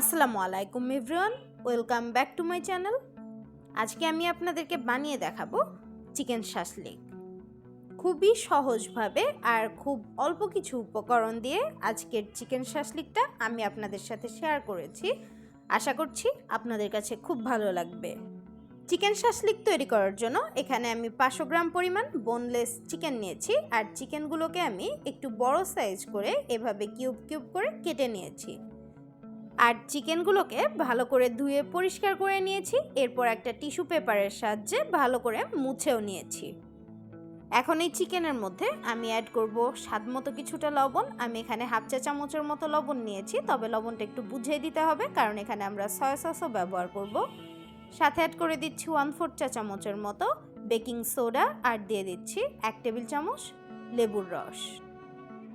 আসসালামু আলাইকুম everyone, welcome back to my channel. আজকে আমি আপনাদেরকে বানিয়ে দেখাবো চিকেন শাসলিক খুবই সহজভাবে আর খুব অল্প কিছু উপকরণ দিয়ে আজকের চিকেন শাসলিকটা আমি আপনাদের সাথে শেয়ার করেছি। আশা করছি আপনাদের কাছে খুব ভালো লাগবে। চিকেন শাসলিক তৈরি করার জন্য এখানে আমি পাঁচশো গ্রাম পরিমাণ বোনলেস চিকেন নিয়েছি আর চিকেনগুলোকে আমি একটু বড় সাইজ করে এভাবে কিউব কিউব করে কেটে নিয়েছি। আর চিকেনগুলোকে ভালো করে ধুয়ে পরিষ্কার করে নিয়েছি। এরপর একটা টিস্যু পেপারের সাহায্যে ভালো করে মুছেও নিয়েছি। এখন এই চিকেনের মধ্যে আমি অ্যাড করব স্বাদ মতো কিছুটা লবণ। আমি এখানে হাফ চা চামচের মতো লবণ নিয়েছি, তবে লবণটা একটু বুঝিয়ে দিতে হবে, কারণ এখানে আমরা সয়া সসও ব্যবহার করব। সাথে অ্যাড করে দিচ্ছি ওয়ান ফোর চা চামচের মতো বেকিং সোডা আর দিয়ে দিচ্ছি এক টেবিল চামচ লেবুর রস।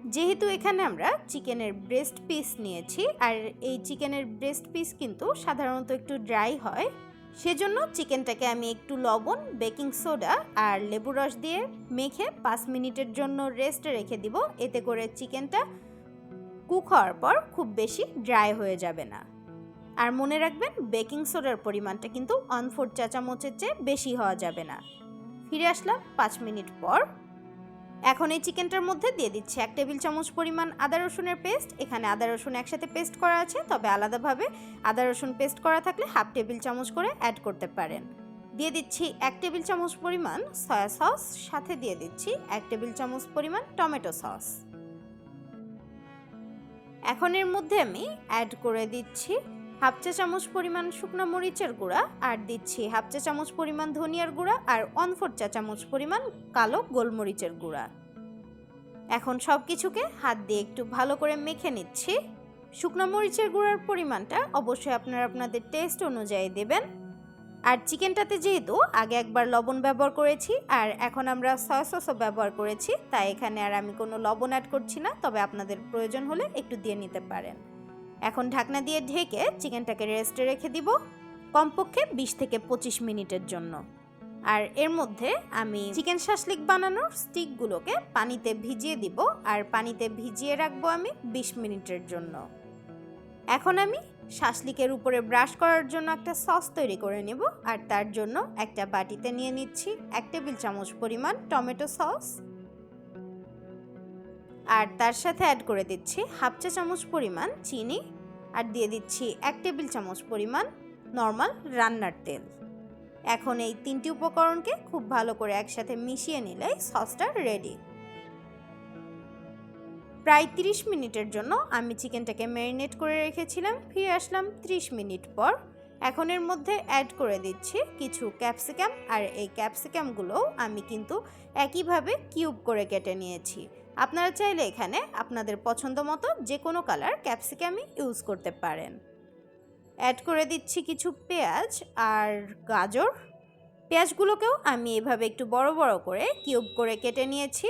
যেহেতু এখানে আমরা চিকেনের ব্রেস্ট পিস নিয়েছি, আর এই চিকেনের ব্রেস্ট পিস কিন্তু সাধারণত একটু ড্রাই হয়, সেজন্য চিকেনটাকে আমি একটু লবণ বেকিং সোডা আর লেবু রস দিয়ে মেখে পাঁচ মিনিটের জন্য রেস্টে রেখে দিব। এতে করে চিকেনটা কুক হওয়ার পর খুব বেশি ড্রাই হয়ে যাবে না। আর মনে রাখবেন বেকিং সোডার পরিমাণটা কিন্তু ওয়ান ফোর চা চামচের চেয়ে বেশি হওয়া যাবে না। ফিরে আসলাম পাঁচ মিনিট পর। এখন এই চিকেনটার মধ্যে দিয়ে দিচ্ছি এক টেবিল চামচ পরিমাণ আদা রসুনের পেস্ট। এখানে আদা রসুন একসাথে পেস্ট করা আছে, তবে আলাদাভাবে আদা রসুন পেস্ট করা থাকলে হাফ টেবিল চামচ করে অ্যাড করতে পারেন। দিয়ে দিচ্ছি এক টেবিল চামচ পরিমাণ সয়া সস, সাথে দিয়ে দিচ্ছি এক টেবিল চামচ পরিমাণ টমেটো সস। এখন এর মধ্যে আমি অ্যাড করে দিচ্ছি হাফ চা চামচ পরিমাণ শুকনো মরিচের গুঁড়া আর দিচ্ছি হাফ চা চামচ পরিমাণ ধনিয়ার গুঁড়া আর ওয়ান ফোর চা চামচ পরিমাণ কালো গোলমরিচের গুঁড়া। এখন সব কিছুকে হাত দিয়ে একটু ভালো করে মেখে নিচ্ছি। শুকনো মরিচের গুঁড়ার পরিমাণটা অবশ্যই আপনারা আপনাদের টেস্ট অনুযায়ী দেবেন। আর চিকেনটাতে যেহেতু আগে একবার লবণ ব্যবহার করেছি আর এখন আমরা সয়া সসও ব্যবহার করেছি, তাই এখানে আর আমি কোনো লবণ অ্যাড করছি না, তবে আপনাদের প্রয়োজন হলে একটু দিয়ে নিতে পারেন। এখন ঢাকনা দিয়ে ঢেকে চিকেনটাকে রেস্টে রেখে দিব, কমপক্ষে বিশ থেকে পঁচিশ মিনিটের জন্য। আর এর মধ্যে আমি চিকেন শাসলিক বানানোর স্টিকগুলোকে পানিতে ভিজিয়ে দিব, আর পানিতে ভিজিয়ে রাখব আমি বিশ মিনিটের জন্য। এখন আমি শাসলিকের উপরে ব্রাশ করার জন্য একটা সস তৈরি করে নেব, আর তার জন্য একটা বাটিতে নিয়ে নিচ্ছি এক টেবিল চামচ পরিমাণ টমেটো সস আর তার সাথে অ্যাড করে দিচ্ছি হাফ চা চামচ পরিমাণ চিনি আর দিয়ে দিচ্ছি এক টেবিল চামচ পরিমাণ নর্মাল রান্নার তেল। এখন এই তিনটি উপকরণকে খুব ভালো করে একসাথে মিশিয়ে নিলেই সসটা রেডি প্রায় 30 মিনিটের জন্য আমি চিকেনটাকে ম্যারিনেট করে রেখেছিলাম, ফিরে আসলাম 30 মিনিট পর। এখন এর মধ্যে অ্যাড করে দিচ্ছি কিছু ক্যাপসিকাম আর এই ক্যাপসিকামগুলো আমি কিন্তু একইভাবে কিউব করে কেটে নিয়েছি। আপনারা চাইলে এখানে আপনাদের পছন্দ মতো যে কোনো কালার ক্যাপসিকামই ইউজ করতে পারেন। অ্যাড করে দিচ্ছি কিছু পেঁয়াজ আর গাজর। পেঁয়াজগুলোকেও আমি এভাবে একটু বড় বড় করে কিউব করে কেটে নিয়েছি।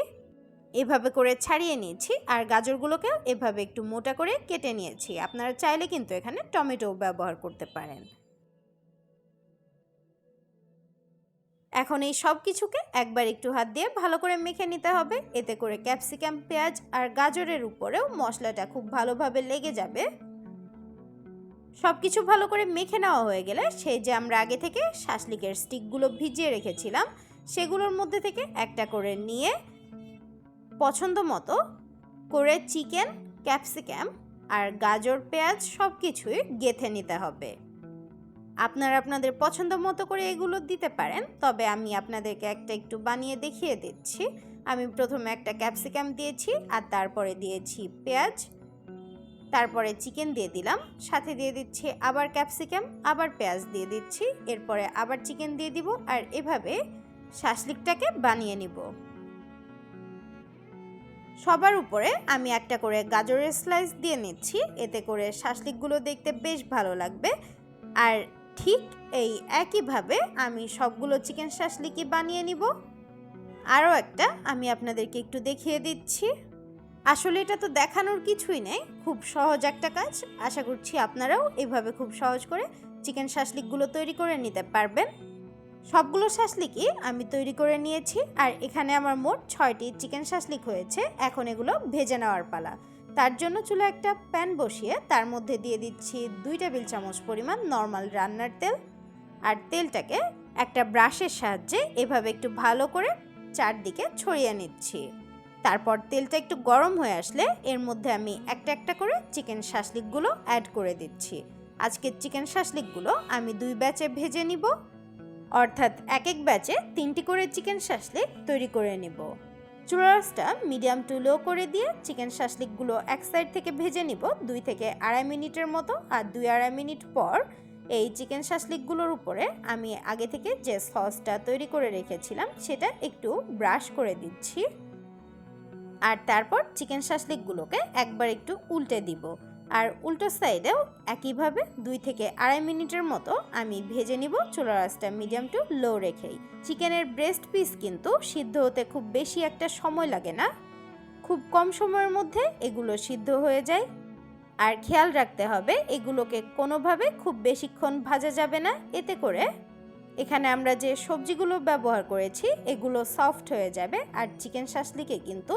এভাবে করে ছাড়িয়ে নিয়েছি আর গাজরগুলোকেও এভাবে একটু মোটা করে কেটে নিয়েছি। আপনারা চাইলে কিন্তু এখানে টমেটো ব্যবহার করতে পারেন। এখন এই সব কিছুকে একবার একটু হাত দিয়ে ভালো করে মেখে নিতে হবে। এতে করে ক্যাপসিকাম, পেঁয়াজ আর গাজরের উপরেও মশলাটা খুব ভালোভাবে লেগে যাবে। সব কিছু ভালো করে মেখে নেওয়া হয়ে গেলে সেই যে আমরা আগে থেকে শাসলিকের স্টিকগুলো ভিজিয়ে রেখেছিলাম, সেগুলোর মধ্যে থেকে একটা করে নিয়ে পছন্দ মতো করে চিকেন, ক্যাপসিকাম আর গাজর, পেঁয়াজ সব কিছুই গেথে নিতে হবে। আপনারা আপনাদের পছন্দ মতো করে এগুলো দিতে পারেন, তবে আমি আপনাদেরকে একটা একটু বানিয়ে দেখিয়ে দিচ্ছি। আমি প্রথমে একটা ক্যাপসিকাম দিয়েছি, আর তারপরে দিয়েছি পেঁয়াজ, তারপরে চিকেন দিয়ে দিলাম, সাথে দিয়ে দিচ্ছি আবার ক্যাপসিকাম, আবার পেঁয়াজ দিয়ে দিচ্ছি, এরপরে আবার চিকেন দিয়ে দিব, আর এভাবে শাসলিকটাকে বানিয়ে নিব। সবার উপরে আমি একটা করে গাজরের স্লাইস দিয়ে নিচ্ছি, এতে করে শাসলিকগুলো দেখতে বেশ ভালো লাগবে, আর ঠিক এই একইভাবে আমি সবগুলো চিকেন শাসলিকই বানিয়ে নিব। আরও একটা আমি আপনাদেরকে একটু দেখিয়ে দিচ্ছি। আসলে এটা তো দেখানোর কিছুই নেই, খুব সহজ একটা কাজ। আশা করছি আপনারাও এভাবে খুব সহজ করে চিকেন শাসলিকগুলো তৈরি করে নিতে পারবেন। সবগুলো শাসলিকই আমি তৈরি করে নিয়েছি, আর এখানে আমার মোট ছয়টি চিকেন শাসলিক হয়েছে। এখন এগুলো ভেজে নেওয়ার পালা। তার জন্য চুলা একটা প্যান বসিয়ে তার মধ্যে দিয়ে দিচ্ছি দুই টেবিল চামচ পরিমাণ নর্মাল রান্নার তেল আর তেলটাকে একটা ব্রাশের সাহায্যে এভাবে একটু ভালো করে চারদিকে ছড়িয়ে নিচ্ছি। তারপর তেলটা একটু গরম হয়ে আসলে এর মধ্যে আমি একটা একটা করে চিকেন শাসলিকগুলো অ্যাড করে দিচ্ছি। আজকের চিকেন শাসলিকগুলো আমি দুই ব্যাচে ভেজে নিব, অর্থাৎ এক এক ব্যাচে তিনটি করে চিকেন শাসলিক তৈরি করে নিব। চুলারাসটা মিডিয়াম টু লো করে দিয়ে চিকেন শাসলিকগুলো এক সাইড থেকে ভেজে নিব, দুই থেকে আড়াই মিনিটের মতো আর দুই আড়াই মিনিট পর এই চিকেন শাসলিকগুলোর উপরে আমি আগে থেকে যে সসটা তৈরি করে রেখেছিলাম সেটা একটু ব্রাশ করে দিচ্ছি। আর তারপর চিকেন শাসলিকগুলোকে একবার একটু উল্টে দিব। আর উল্টো সাইডেও একইভাবে দুই থেকে আড়াই মিনিটের মতো আমি ভেজে নিব চুলা রাসটা মিডিয়াম টু লো রেখেই। চিকেনের ব্রেস্ট পিস কিন্তু সিদ্ধ হতে খুব বেশি একটা সময় লাগে না। খুব কম সময়ের মধ্যে এগুলো সিদ্ধ হয়ে যায়। আর খেয়াল রাখতে হবে এগুলোকে কোনোভাবে খুব বেশিক্ষণ ভাজা যাবে না। এতে করে এখানে আমরা যে সবজিগুলো ব্যবহার করেছি এগুলো সফট হয়ে যাবে আর চিকেন শাসলিকে কিন্তু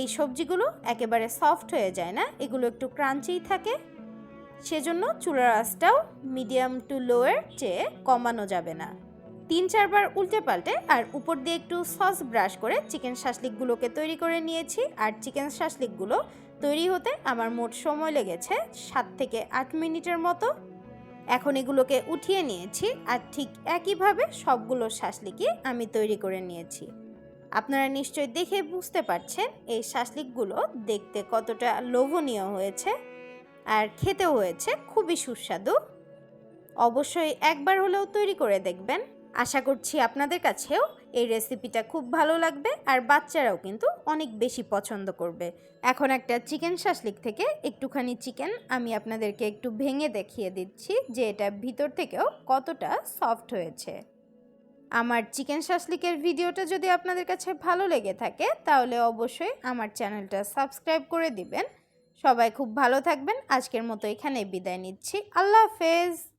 এই সবজিগুলো একেবারে সফট হয়ে যায় না, এগুলো একটু ক্রাঞ্চিই থাকে। সেজন্য চুলার আঁচটাও মিডিয়াম টু লোয়ের চেয়ে কমানো যাবে না। তিন চারবার উল্টে পাল্টে আর উপর দিয়ে একটু সস ব্রাশ করে চিকেন শাসলিকগুলোকে তৈরি করে নিয়েছি। আর চিকেন শাসলিকগুলো তৈরি হতে আমার মোট সময় লেগেছে সাত থেকে আট মিনিটের মতো। এখন এগুলোকে উঠিয়ে নিয়েছি আর ঠিক একইভাবে সবগুলো শাসলিকই আমি তৈরি করে নিয়েছি। আপনারা নিশ্চয়ই দেখে বুঝতে পারছেন এই শাসলিকগুলো দেখতে কতটা লোভনীয় হয়েছে আর খেতেও হয়েছে খুবই সুস্বাদু। অবশ্যই একবার হলেও তৈরি করে দেখবেন। আশা করছি আপনাদের কাছেও এই রেসিপিটা খুব ভালো লাগবে আর বাচ্চারাও কিন্তু অনেক বেশি পছন্দ করবে। এখন একটা চিকেন শাসলিক থেকে একটুখানি চিকেন আমি আপনাদেরকে একটু ভেঙে দেখিয়ে দিচ্ছি যে এটা ভিতর থেকেও কতটা সফট হয়েছে। আমার চিকেন শাসলিকের ভিডিওটা যদি আপনাদের কাছে ভালো লেগে থাকে, তাহলে অবশ্যই আমার চ্যানেলটা সাবস্ক্রাইব করে দিবেন। সবাই খুব ভালো থাকবেন। আজকের মতো এখানে বিদায় নিচ্ছি। আল্লাহ হাফেজ।